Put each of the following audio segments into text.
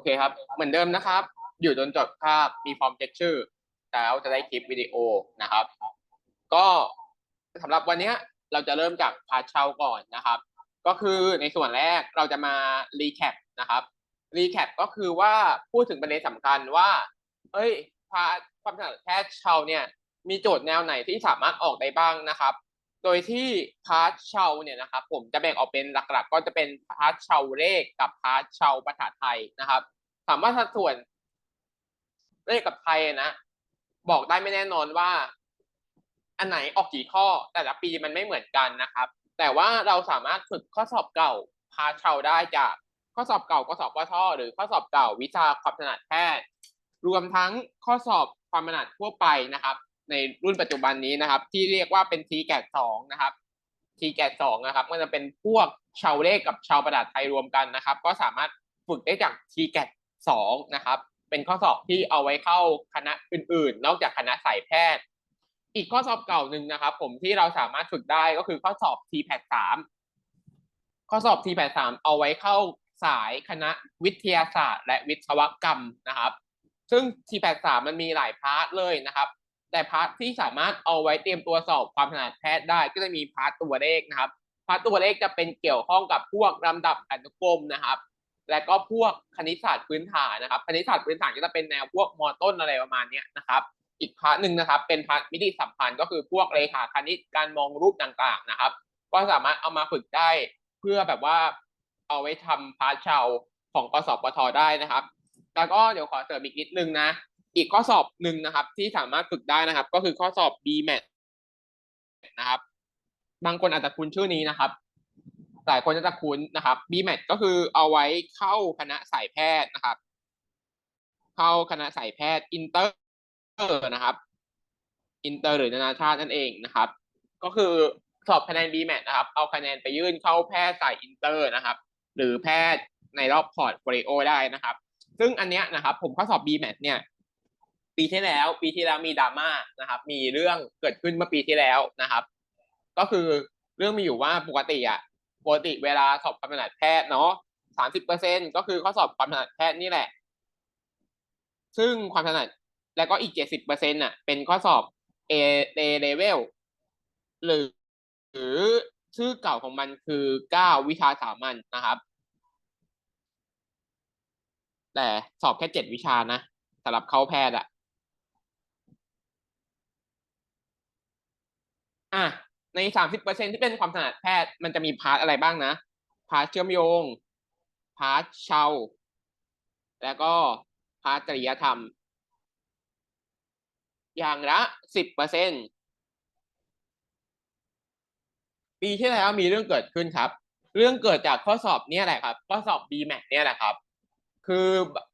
อเคครับ เหมือนเดิมนะครับ อยู่จนจบคาบมีฟอร์มเช็คชื่อแล้วจะได้คลิปวิดีโอนะครับ ก็สำหรับวันนี้เราจะเริ่มจากพาเช่าก่อนนะครับ ก็คือในส่วนแรกเราจะมารีแคปนะครับรีแคปก็คือว่าพูดถึงประเด็นสำคัญว่าเอ้ยพาความถนัดแพทย์เช่าเนี่ยมีโจทย์แนวไหนที่สามารถออกได้บ้างนะครับ โดยที่พาร์ทเชาเนี่ยนะครับผมจะแบ่งออกเป็นหลักๆ ก็จะเป็นพาร์ทเชาเลขกับพาร์ทเชาภาษาไทยนะครับ ถามว่าสัดส่วนเลขกับไทยนะ บอกได้ไม่แน่นอนว่า อันไหนออกกี่ข้อ แต่ละปีมันไม่เหมือนกันนะครับ แต่ว่าเราสามารถฝึกข้อสอบเก่าพาร์ทเชาได้จากข้อสอบเก่าข้อสอบปทหรือข้อสอบเก่าวิชาความถนัดแพทย์ รวมทั้งข้อสอบความถนัดทั่วไปนะครับ ในรุ่นปัจจุบันนี้นะครับ ที่เรียกว่าเป็น t แกสองนะครับ t แกสองนะครับมันจะเป็นพวกชาวเลขกับชาวประดาษไทยรวมกันนะครับ ก็สามารถฝึกได้จาก t แกสองนะครับ เป็นข้อสอบที่เอาไว้เข้าคณะอื่น ๆ นอกจากคณะสายแพทย์ อีกข้อสอบเก่าหนึ่งนะครับ ผมที่เราสามารถฝึกได้ก็คือข้อสอบ t แพสามข้อสอบ t แพสามเอาไว้เข้าสายคณะวิทยาศาสตร์ และวิศวกรรมนะครับ ซึ่ง t แพสามมันมีหลายพาร์ทเลยนะครับ แต่พาร์ทที่สามารถเอาไว้เตรียมตัวสอบความถนัดแพทย์ได้ก็จะมีพาร์ทตัวเลขนะครับ พาร์ทตัวเลขจะเป็นเกี่ยวข้องกับพวกลำดับอนุกรมนะครับ และก็พวกคณิตศาสตร์พื้นฐานนะครับ คณิตศาสตร์พื้นฐานก็จะเป็นแนวพวกมอต้นอะไรประมาณนี้นะครับ อีกพาร์ทหนึ่งนะครับ เป็นพาร์ทมิติสัมพันธ์ก็คือพวกเลขาคณิตการมองรูปต่างๆนะครับ ก็สามารถเอามาฝึกได้เพื่อแบบว่าเอาไว้ทำพาร์ทเชาของกสปทได้นะครับ แล้วก็เดี๋ยวขอเสริมอีกนิดนึงนะ อีกข้อสอบหนึ่งนะครับ ที่สามารถฝึกได้นะครับ ก็คือข้อสอบ BMAT นะครับ บางคนอาจจะคุ้นชื่อนี้นะครับหลายคนจะคุ้นนะครับ BMAT ก็คือเอาไว้เข้าคณะสายแพทย์นะครับ เข้าคณะสายแพทย์อินเตอร์นะครับอินเตอร์หรือนานาชาตินั่นเองนะครับ ก็คือสอบคะแนน BMAT นะครับ เอาคะแนนไปยื่นเข้าแพทย์สายอินเตอร์นะครับ หรือแพทย์ในรอบพอร์ตโฟลิโอได้นะครับ ซึ่งอันเนี้ยนะครับ ผมข้อสอบ BMAT เนี่ย ปีที่แล้ว ปีที่แล้วมีดราม่านะครับ มีเรื่องเกิดขึ้นเมื่อปีที่แล้วนะครับ ก็คือเรื่องมีอยู่ว่าปกติอะปกติเวลาสอบความถนัดแพทย์เนาะสามสิบเปอร์เซ็นก็คือข้อสอบความถนัดแพทย์นี่แหละ ซึ่งความถนัดแล้วก็อีกเจ็ดสิบเปอร์เซ็นต์่ะเป็นข้อสอบ A A level หรือหรือชื่อเก่าของมันคือเก้าวิชาสามัญนะครับ แต่สอบแค่เจ็ดวิชานะสำหรับเข้าแพทย์อะ อะในสามสิบเปอร์เซ็นที่เป็นความถนัดแพทย์มันจะมีพาร์ทอะไรบ้างนะพาร์ทเชื่อมโยงพาร์ทเชาแล้วก็พาร์ทจริยธรรม อย่างละสิบเปอร์เซ็นปีที่แล้วมีเรื่องเกิดขึ้นครับ เรื่องเกิดจากข้อสอบเนี่ยแหละครับ ข้อสอบ BMAT เนี่ยแหละครับ คือ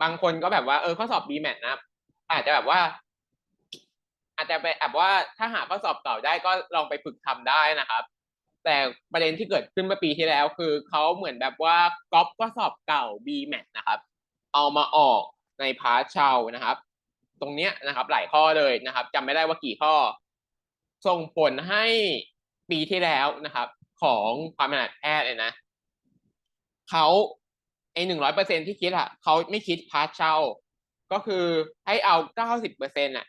บางคนก็แบบว่าเออข้อสอบ BMAT นะอาจจะแบบว่า อาจจะไปแบบว่าถ้าหาข้อสอบเก่าได้ก็ลองไปฝึกทำได้นะครับ แต่ประเด็นที่เกิดขึ้นเมื่อปีที่แล้ว คือเขาเหมือนแบบว่าก๊อปข้อสอบเก่า BMAT นะครับ เอามาออกในพาร์ทเชานะครับ ตรงเนี้ยนะครับหลายข้อเลยนะครับจำไม่ได้ว่ากี่ข้อ ส่งผลให้ปีที่แล้วนะครับ ของความถนัดแพทย์เลยนะเขาไอหนึ่งร้อยเปอร์เซ็นที่คิดอะเขาไม่คิดพาร์ทเชาก็คือให้เอาเก้าสิบเปอร์เซ็นต์อะ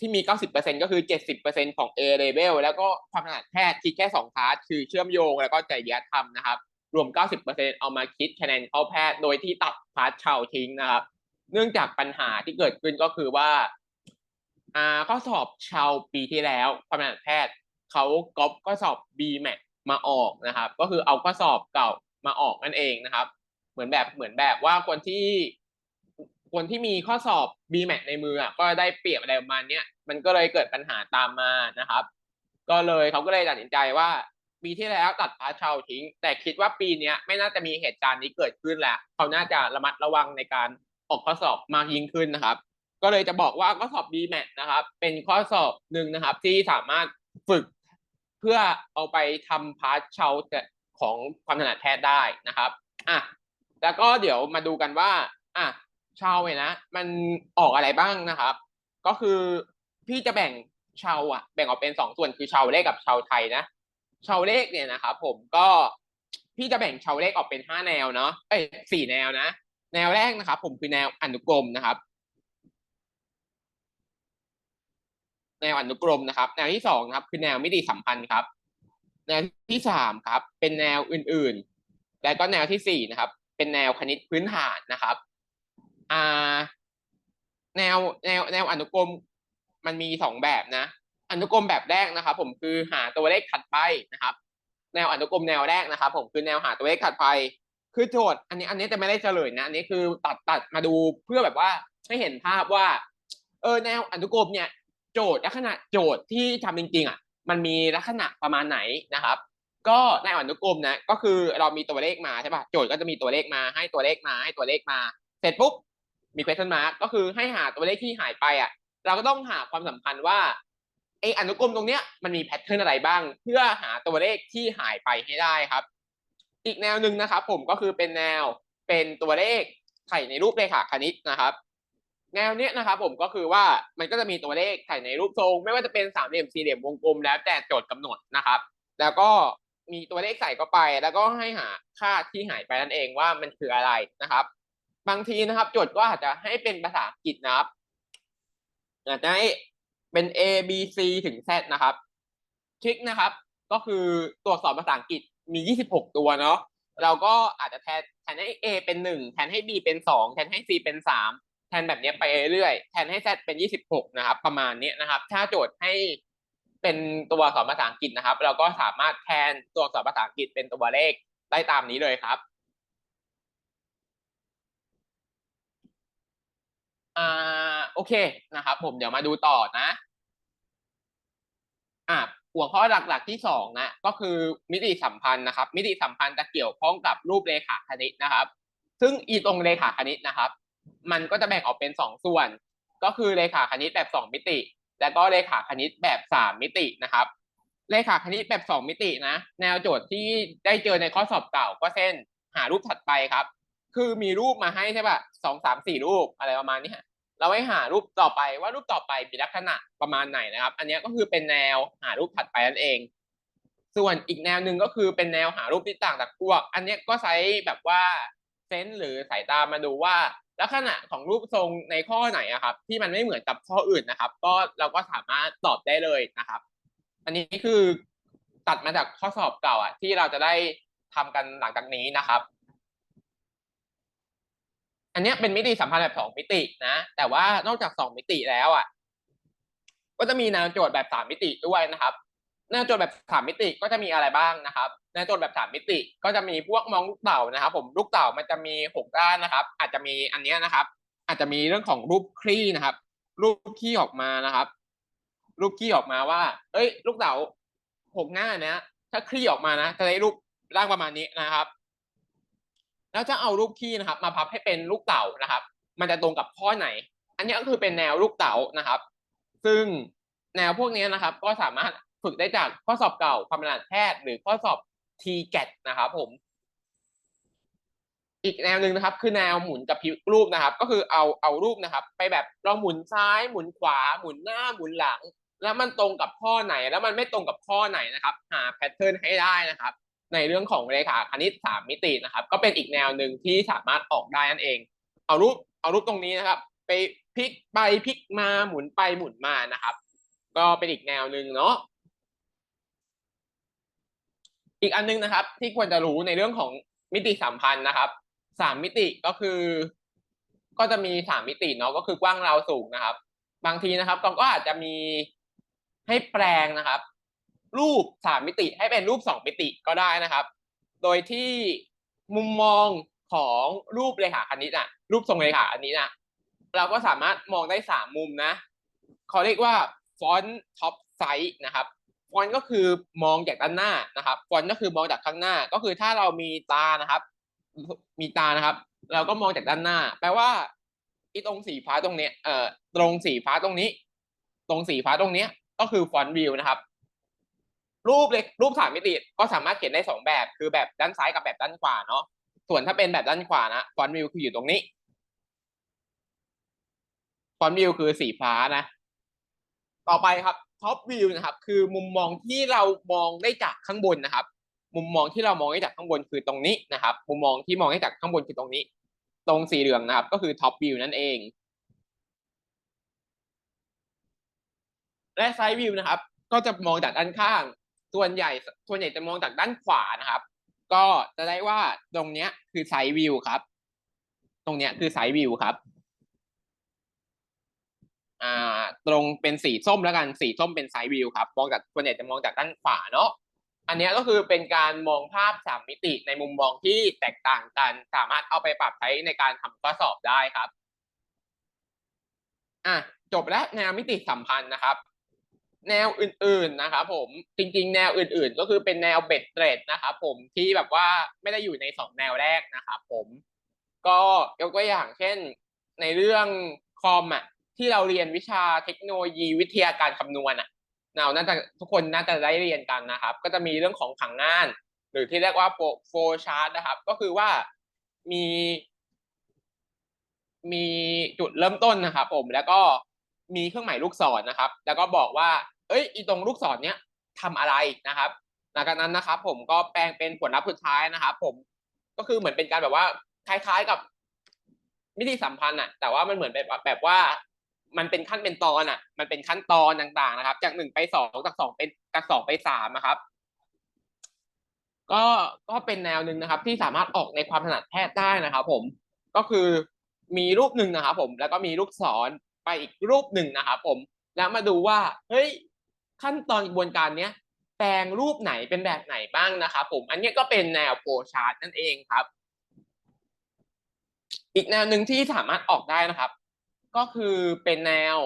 ที่มีเก้าสิบเปอร์เซ็นก็คือเจ็ดสิบเปอร์เซ็นของ A level แล้วก็ความถนัดแพทย์คิดแค่สองพาร์ทคือเชื่อมโยงแล้วก็จริยธรรมนะครับ รวมเก้าสิบเอามาคิดคะแนนเข้าแพทย์ โดยที่ตัดพาร์ทเชาทิ้งนะครับ เนื่องจากปัญหาที่เกิดขึ้นก็คือว่าอ่าข้อสอบเชาปีที่แล้วความถนัดแพทย์เขาก๊อปข้อสอบ BMAT มาออกนะครับ ก็คือเอาข้อสอบเก่ามาออกนั่นเองนะครับ เหมือนแบบเหมือนแบบว่าคนที่ คนที่มีข้อสอบ BMAT ในมือก็ได้เปรียบอะไรประมาณนี้มันก็เลยเกิดปัญหาตามมานะครับ ก็เลยเขาก็เลยตัดสินใจว่าปีที่แล้วตัดพาเชาทิ้ง แต่คิดว่าปีนี้ไม่น่าจะมีเหตุการณ์นี้เกิดขึ้นแหละเขาน่าจะระมัดระวังในการออกข้อสอบมากยิ่งขึ้นนะครับ ก็เลยจะบอกว่าข้อสอบ BMAT นะครับ เป็นข้อสอบหนึ่งนะครับ ที่สามารถฝึกเพื่อเอาไปทำพาร์ทเชาของความถนัดแพทย์ได้นะครับอะแล้วก็เดี๋ยวมาดูกันว่าอะ ชาวเนี่ยนะมันออกอะไรบ้างนะครับ ก็คือพี่จะแบ่งชาวอะแบ่งออกเป็นสองส่วนคือชาวเลขกับชาวไทยนะชาวเลขเนี่ยนะครับผมก็พี่จะแบ่งชาวเลขออกเป็นห้าแนวเนาะเอ้ยสี่แนวนะ แนวแรกนะครับ ผมคือแนวอนุกรมนะครับ แนวอนุกรมนะครับ แนวที่สองครับ คือแนวมิติสัมพันธ์ครับ แนวที่สามครับ เป็นแนวอื่นๆ แล้วก็แนวที่สี่นะครับ เป็นแนวคณิตพื้นฐานนะครับ อ่าแนวแนวแนวอนุกรมมันมีสองแบบนะ อนุกรมแบบแรกนะครับ ผมคือหาตัวเลขถัดไปนะครับ แนวอนุกรมแนวแรกนะครับ ผมคือแนวหาตัวเลขถัดไป คือโจทย์ อันนี้อันนี้จะไม่ได้เฉลยนะอันนี้คือตัดตัดมาดูเพื่อแบบว่าให้เห็นภาพว่า เออแนวอนุกรมเนี่ย โจทย์ลักษณะโจทย์ที่ทำจริงๆอะมันมีลักษณะประมาณไหนนะครับ ก็ในอนุกรมนะก็คือเรามีตัวเลขมาใช่ป่ะโจทย์ก็จะมีตัวเลขมาให้ตัวเลขมาให้ตัวเลขมา เสร็จปุ๊บ มี question mark ก็คือให้หาตัวเลขที่หายไปอะ เราก็ต้องหาความสัมพันธ์ว่าไออนุกรมตรงเนี้ยมันมีแพทเทิร์นอะไรบ้าง เพื่อหาตัวเลขที่หายไปให้ได้ครับ อีกแนวหนึ่งนะครับ ผมก็คือเป็นแนวเป็นตัวเลขไข่ในรูปเรขาคณิตนะครับ แนวเนี้ยนะครับ ผมก็คือว่ามันก็จะมีตัวเลขไข่ในรูปทรง ไม่ว่าจะเป็นสามเหลี่ยมสี่เหลี่ยมวงกลมแล้วแต่โจทย์กำหนดนะครับ แล้วก็มีตัวเลขใส่เข้าไป แล้วก็ให้หาค่าที่หายไปนั่นเองว่ามันคืออะไรนะครับ บางทีนะครับ โจทย์ก็อาจจะให้เป็นภาษาอังกฤษนะครับอาจจะให้เป็น A B C ถึง Z นะครับทริคนะครับ ก็คือตรวจสอบภาษาอังกฤษมี 26 ตัวเนาะเราก็อาจจะแทนแทนให้ A เป็นหนึ่งแทนให้ B เป็นสองแทนให้ C เป็นสามแทนแบบนี้ไปเรื่อยแทนให้ Z เป็น 26 นะครับ ประมาณนี้นะครับ ถ้าโจทย์ให้เป็นตัวสอักษรภาษาอังกฤษนะครับ เราก็สามารถแทนตัวสอักษรภาษาอังกฤษเป็นตัวเลขได้ตามนี้เลยครับ อ่าโอเคนะครับ ผมเดี๋ยวมาดูต่อนะอ่าหัวข้อหลักๆที่สองนะก็คือมิติสัมพันธ์นะครับ มิติสัมพันธ์จะเกี่ยวข้องกับรูปเรขาคณิตนะครับ ซึ่งอีตรงเรขาคณิตนะครับ มันก็จะแบ่งออกเป็นสองส่วน ก็คือเรขาคณิตแบบสองมิติ แล้วก็เรขาคณิตแบบสามมิตินะครับเรขาคณิตแบบสองมิตินะ แนวโจทย์ที่ได้เจอในข้อสอบเก่าก็เช่น หารูปถัดไปครับ คือมีรูปมาให้ใช่ป่ะสองสามสี่รูปอะไรประมาณนี้ เราให้หารูปต่อไปว่ารูปต่อไปมีลักษณะประมาณไหนนะครับ อันนี้ก็คือเป็นแนวหารูปถัดไปนั่นเอง ส่วนอีกแนวหนึ่งก็คือเป็นแนวหารูปที่ต่างจากพวก อันนี้ก็ใช้แบบว่าเซนส์หรือสายตามาดูว่าลักษณะของรูปทรงในข้อไหนอะครับ ที่มันไม่เหมือนกับข้ออื่นนะครับ ก็เราก็สามารถตอบได้เลยนะครับ อันนี้คือตัดมาจากข้อสอบเก่าอะที่เราจะได้ทำกันหลังจากนี้นะครับ อันนี้เป็นมิติสัมพันธ์แบบสองมิตินะ แต่ว่านอกจากสองมิติแล้วอะ ก็จะมีแนวโจทย์แบบสามมิติด้วยนะครับแนวโจทย์แบบสามมิติก็จะมีอะไรบ้างนะครับแนวโจทย์แบบสามมิติ ก็จะมีพวกมองลูกเต่านะครับ ผมลูกเต่ามันจะมีหกด้านนะครับ อาจจะมีอันนี้นะครับ อาจจะมีเรื่องของรูปคลี่นะครับ รูปขี้ออกมานะครับ รูปขี้ออกมาว่า เอ้ย ลูกเต๋าหกหน้าเนี้ยถ้าคลี่ออกมานะจะได้รูปร่างประมาณนี้นะครับ แล้วจะเอารูปขี้นะครับ มาพับให้เป็นลูกเต๋านะครับ มันจะตรงกับข้อไหน อันนี้ก็คือเป็นแนวลูกเต๋านะครับ ซึ่งแนวพวกนี้นะครับ ก็สามารถฝึกได้จากข้อสอบเก่าความถนัดแพทย์หรือข้อสอบ t g a t นะครับผม อีกแนวหนึ่งนะครับ คือแนวหมุนกับพิรูปนะครับ ก็คือเอาเอารูปนะครับ ไปแบบลองหมุนซ้ายหมุนขวา หมุนหน้าหมุนหลัง แล้วมันตรงกับข้อไหน แล้วมันไม่ตรงกับข้อไหนนะครับ หาแพทเทิร์นให้ได้นะครับ ในเรื่องของเรขาคณิตสามมิตินะครับ ก็เป็นอีกแนวหนึ่งที่สามารถออกได้นั่นเอง เอารูปเอารูปตรงนี้นะครับ ไปพลิกไปพลิกมาหมุนไปหมุนมานะครับ ก็เป็นอีกแนวหนึ่งเนาะอีกอันนึงนะครับ ที่ควรจะรู้ในเรื่องของมิติสัมพันธ์นะครับสามมิติก็คือ ก็จะมีสามมิติเนาะก็คือกว้างราวสูงนะครับ บางทีนะครับก็อาจจะมีให้แปลงนะครับ รูปสามมิติให้เป็นรูปสองมิติก็ได้นะครับ โดยที่มุมมองของรูปเรขาคณิตอะรูปทรงเรขาอันนี้นะเราก็สามารถมองได้สามมุมนะเขาเรียกว่าฟอนต์ท็อปไซส์นะครับฟอนต์ก็คือมองจากด้านหน้านะครับฟอนต์ก็คือมองจากข้างหน้า ก็คือถ้าเรามีตานะครับ มีตานะครับ เราก็มองจากด้านหน้า แปลว่าอีตรงสีฟ้าตรงเนี้ยเอ่อตรงสีฟ้าตรงนี้ ตรงสีฟ้าตรงเนี้ยก็คือฟอนต์วิวนะครับ รูปเล็กรูปสามมิติก็สามารถเขียนได้สองแบบ คือแบบด้านซ้ายกับแบบด้านขวาเนาะส่วนถ้าเป็นแบบด้านขวานะฟอนต์วิวคืออยู่ตรงนี้ฟอนต์วิวคือสีฟ้านะ ต่อไปครับท็อปวิวนะครับ คือมุมมองที่เรามองได้จากข้างบนนะครับ มุมมองที่เรามองได้จากข้างบนคือตรงนี้นะครับ มุมมองที่มองได้จากข้างบนคือตรงนี้ ตรงสีเหลืองนะครับ ก็คือท็อปวิวนั่นเอง และไซด์วิวนะครับ ก็จะมองจากด้านข้าง ส่วนใหญ่ส่วนใหญ่จะมองจากด้านขวานะครับ ก็จะได้ว่าตรงเนี้ยคือไซด์วิวครับ ตรงเนี้ยคือไซด์วิวครับอ่าตรงเป็นสีส้มแล้วกันสีส้มเป็นไซด์วิวครับมองจากส่วนใหญ่จะมองจากด้านขวาเนาะอันนี้ก็คือเป็นการมองภาพสามมิติในมุมมองที่แตกต่างกัน สามารถเอาไปปรับใช้ในการทำข้อสอบได้ครับอะจบแล้วแนวมิติสัมพันธ์นะครับ แนวอื่นๆนะครับผมจริง ๆ แนวอื่น ๆ ก็คือเป็นแนวเบ็ดเตรดนะครับผมที่แบบว่าไม่ได้อยู่ในสองแนวแรกนะครับผม ก็ยกตัวอย่างเช่นในเรื่องคอมอะที่เราเรียนวิชาเทคโนโลยีวิทยาการคำนวณอะเราน่าจะทุกคนน่าจะได้เรียนกันนะครับ ก็จะมีเรื่องของผังงาน หรือที่เรียกว่าโฟชาร์ตนะครับ ก็คือว่ามี มีจุดเริ่มต้นนะครับผมแล้วก็ มีเครื่องหมายลูกศรนะครับ แล้วก็บอกว่า เอ้ยอีตรงลูกศรเนี้ยทำอะไรนะครับหลังจากนั้นนะครับ ผมก็แปลงเป็นผลลัพธ์สุดท้ายนะครับ ผมก็คือเหมือนเป็นการแบบว่าคล้ายๆกับมิติสัมพันธ์อะแต่ว่ามันเหมือนแบบแบบว่า มันเป็นขั้นเป็นตอนอะมันเป็นขั้นตอนต่าง ๆ นะครับ จากหนึ่งไปสองจากสองเป็นจากสองไปสามนะครับ ก็ก็เป็นแนวหนึ่งนะครับ ที่สามารถออกในความถนัดแพทย์ได้นะครับ ผมก็คือมีรูปหนึ่งนะครับ ผมแล้วก็มีลูกศร ไปอีกรูปหนึ่งนะครับผม แล้วมาดูว่าเฮ้ยขั้นตอนกระบวนการเนี้ยแปลงรูปไหนเป็นแบบไหนบ้างนะครับผม อันนี้ก็เป็นแนวโฟชาร์ตนั่นเองครับ อีกแนวหนึ่งที่สามารถออกได้นะครับ ก็คือเป็นแนว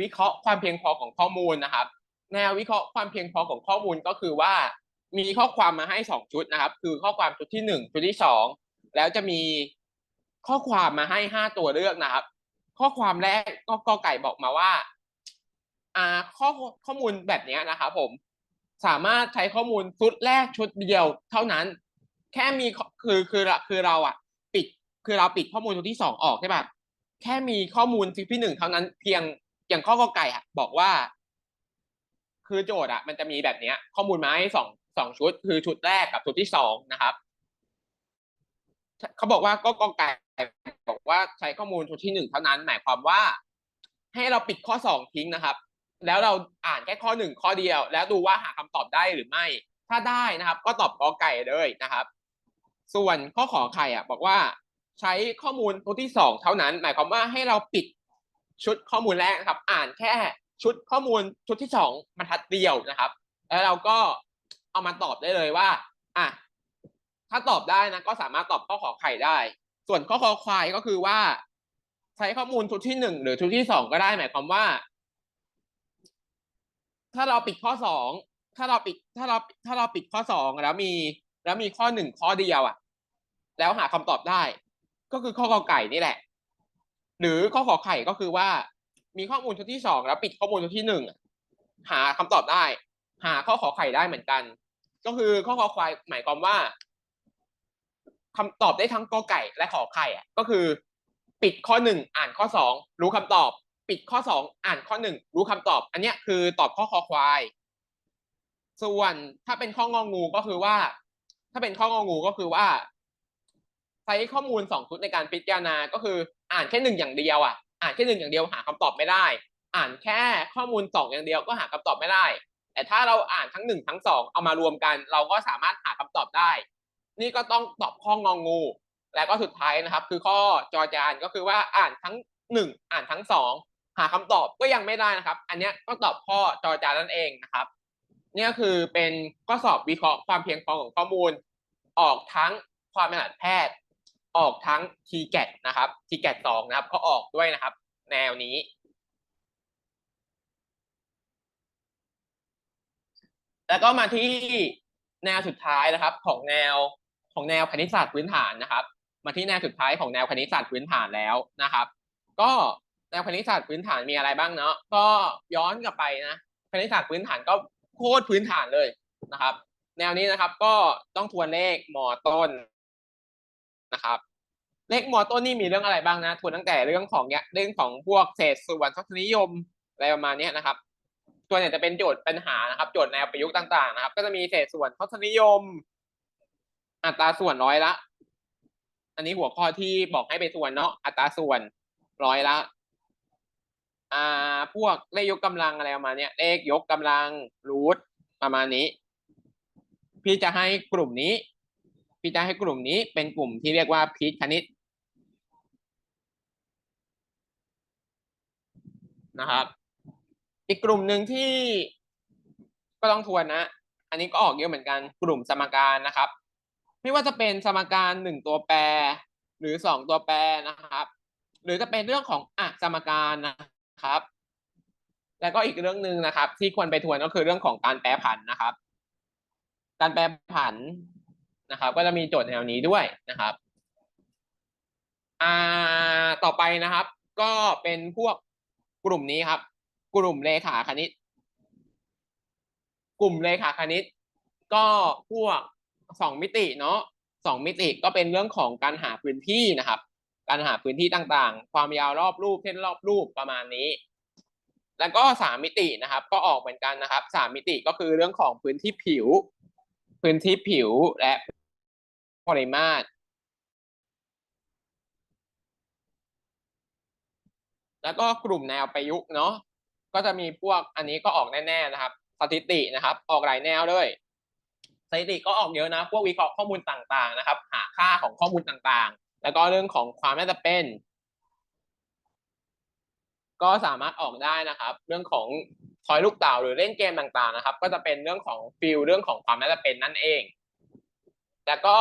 วิเคราะห์ความเพียงพอของข้อมูลนะครับ แนววิเคราะห์ความเพียงพอของข้อมูลก็คือว่า มีข้อความมาให้สองชุดนะครับ คือข้อความชุดที่หนึ่งชุดที่สองแล้วจะมีข้อความมาให้ห้าตัวเลือกนะครับ ข้อความแรกก็กอไก่บอกมาว่า อ่าข้อข้อมูลแบบนี้นะครับผมสามารถใช้ข้อมูลชุดแรกชุดเดียว เท่านั้น แค่มีคือคือคือเราอะ ปิดคือเราปิดข้อมูลชุดที่สองออกใช่ปะแค่มีข้อมูลชุดที่หนึ่งเท่านั้น เพียงอย่างข้อกอไก่อะ บอกว่า คือโจทย์อะ มันจะมีแบบเนี้ย ข้อมูลมาให้สองสองชุด คือชุดแรกกับชุดที่สองนะครับเขาบอกว่าก็กอไก่บอกว่าใช้ข้อมูลชุดที่หนึ่งเท่านั้น หมายความว่า ให้เราปิดข้อสองทิ้งนะครับ แล้วเราอ่านแค่ข้อหนึ่งข้อเดียว แล้วดูว่าหาคำตอบได้หรือไม่ ถ้าได้นะครับ ก็ตอบกอไก่เลยนะครับ ส่วนข้อขอไข่อะ บอกว่าใช้ข้อมูลชุดที่สองเท่านั้น หมายความว่าให้เราปิดชุดข้อมูลแรกนะครับ อ่านแค่ชุดข้อมูลชุดที่สองบรรทัดเดียวนะครับ แล้วเราก็เอามาตอบได้เลยว่า อะ ถ้าตอบได้นะ ก็สามารถตอบข้อขอไข่ได้ ส่วนข้อคอควายก็คือว่า ใช้ข้อมูลชุดที่หนึ่งหรือชุดที่สองก็ได้หมายความว่า ถ้าเราปิดข้อสองถ้าเราปิดถ้าเราถ้าเราปิดข้อสองแล้วมี แล้วมีข้อหนึ่งข้อเดียวอะ แล้วหาคำตอบได้ ก็คือข้อกอไก่นี่แหละ หรือข้อขอไข่ก็คือว่า มีข้อมูลชุดที่สองแล้วปิดข้อมูลชุดที่หนึ่งหาคำตอบได้ หาข้อขอไข่ได้เหมือนกัน ก็คือข้อขอควายหมายความว่า คำตอบได้ทั้งกอไก่และขอไข่อะก็คือ ปิดข้อหนึ่งอ่านข้อสองรู้คำตอบ ปิดข้อสองอ่านข้อหนึ่งรู้คำตอบ อันเนี้ยคือตอบข้อคอควาย ส่วนถ้าเป็นข้ององูก็คือว่า ถ้าเป็นข้ององูก็คือว่าใช้ข้อมูลสองชุดในการพิจารณาก็คือ อ่านแค่หนึ่งอย่างเดียวอะอ่านแค่หนึ่งอย่างเดียวหาคำตอบไม่ได้ อ่านแค่ข้อมูลสองอย่างเดียวก็หาคำตอบไม่ได้แต่ถ้าเราอ่านทั้งหนึ่งทั้งสองเอามารวมกัน เราก็สามารถหาคำตอบได้ นี่ก็ต้องตอบข้ององู และก็สุดท้ายนะครับ คือข้อจอจานก็คือว่าอ่านทั้งหนึ่งอ่านทั้งสองหาคำตอบก็ยังไม่ได้นะครับ อันนี้ก็ตอบข้อจอจานนั่นเองนะครับนี่คือเป็นข้อสอบวิเคราะห์ความเพียงพอของข้อมูล ออกทั้งความถนัดแพทย์ ออกทั้ง t g a t นะครับ t g a t สองนะครับ ก็ออกด้วยนะครับ แนวนี้แล้วก็มาที่แนวสุดท้ายนะครับของแนว ของแนวคณิตศาสตร์พื้นฐานนะครับ มาที่แนวสุดท้ายของแนวคณิตศาสตร์พื้นฐานแล้วนะครับ ก็แนวคณิตศาสตร์พื้นฐานมีอะไรบ้างเนาะก็ย้อนกลับไปนะคณิตศาสตร์พื้นฐานก็โคตรพื้นฐานเลยนะครับ แนวนี้นะครับก็ต้องทวนเลขมอต้นนะครับ เลขมอต้นนี่มีเรื่องอะไรบ้างนะทวนตั้งแต่เรื่องของเนี้ยเรื่องของพวกเศษส่วนทศนิยมอะไรประมาณนี้นะครับตัวเนี่ยจะเป็นโจทย์ปัญหานะครับ โจทย์แนวประยุกต์ต่างๆนะครับ ก็จะมีเศษส่วนทศนิยม อัตราส่วนร้อยละ อันนี้หัวข้อที่บอกให้ไปทวนเนาะอัตราส่วนร้อยละ อ่า พวกเลขยกกำลังอะไรประมาณเนี้ยเลขยกกำลังรูทประมาณนี้ พี่จะให้กลุ่มนี้ พี่จะให้กลุ่มนี้เป็นกลุ่มที่เรียกว่าพีชคณิตนะครับ อีกกลุ่มหนึ่งที่ก็ต้องทวนนะ อันนี้ก็ออกเยอะเหมือนกันกลุ่มสมการนะครับ ไม่ว่าจะเป็นสมการหนึ่งตัวแปร หรือสองตัวแปรนะครับ หรือจะเป็นเรื่องของอะสมการนะครับ แล้วก็อีกเรื่องหนึ่งนะครับ ที่ควรไปทวนก็คือเรื่องของการแปรผันนะครับ การแปรผันนะครับ ก็จะมีโจทย์แนวนี้ด้วยนะครับอ่าต่อไปนะครับ ก็เป็นพวกกลุ่มนี้ครับ กลุ่มเลขาคณิต กลุ่มเลขาคณิต ก็พวก สองมิติเนาะสองมิติก็เป็นเรื่องของการหาพื้นที่นะครับ การหาพื้นที่ต่างๆ ความยาวรอบรูปเส้นรอบรูปประมาณนี้ แล้วก็สามมิตินะครับ ก็ออกเหมือนกันนะครับสามมิติก็คือเรื่องของพื้นที่ผิว พื้นที่ผิวและปริมาตรแล้วก็กลุ่มแนวประยุกต์เนาะก็จะมีพวกอันนี้ก็ออกแน่ๆนะครับ สถิตินะครับ ออกหลายแนวเลย สถิติก็ออกเยอะนะ พวกวิเคราะห์ข้อมูลต่างๆนะครับ หาค่าของข้อมูลต่างๆ แล้วก็เรื่องของความน่าจะเป็น ก็สามารถออกได้นะครับ เรื่องของทอยลูกเต่าหรือเล่นเกมต่างๆนะครับ ก็จะเป็นเรื่องของฟิลเรื่องของความน่าจะเป็นนั่นเองแล้วก็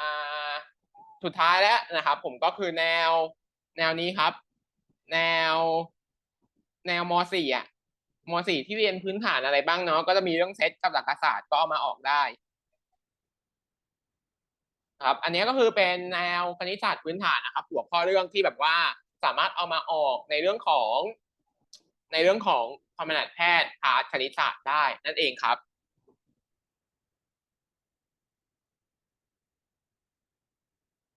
อ่าสุดท้ายแล้วนะครับ ผมก็คือแนวแนวนี้ครับ แนว แนวม .4 อะ ม .4 ที่เรียนพื้นฐานอะไรบ้างเนาะก็จะมีเรื่องเซตกับหลักศาสตร์ก็เอามาออกได้ครับอันนี้ก็คือเป็นแนวคณิตศาสตร์พื้นฐานนะครับหัวข้อเรื่องที่แบบว่าสามารถเอามาออกในเรื่องของ ในเรื่องของคอมบิเนตแพทย์พาคณิตศาสตร์ได้นั่นเองครับ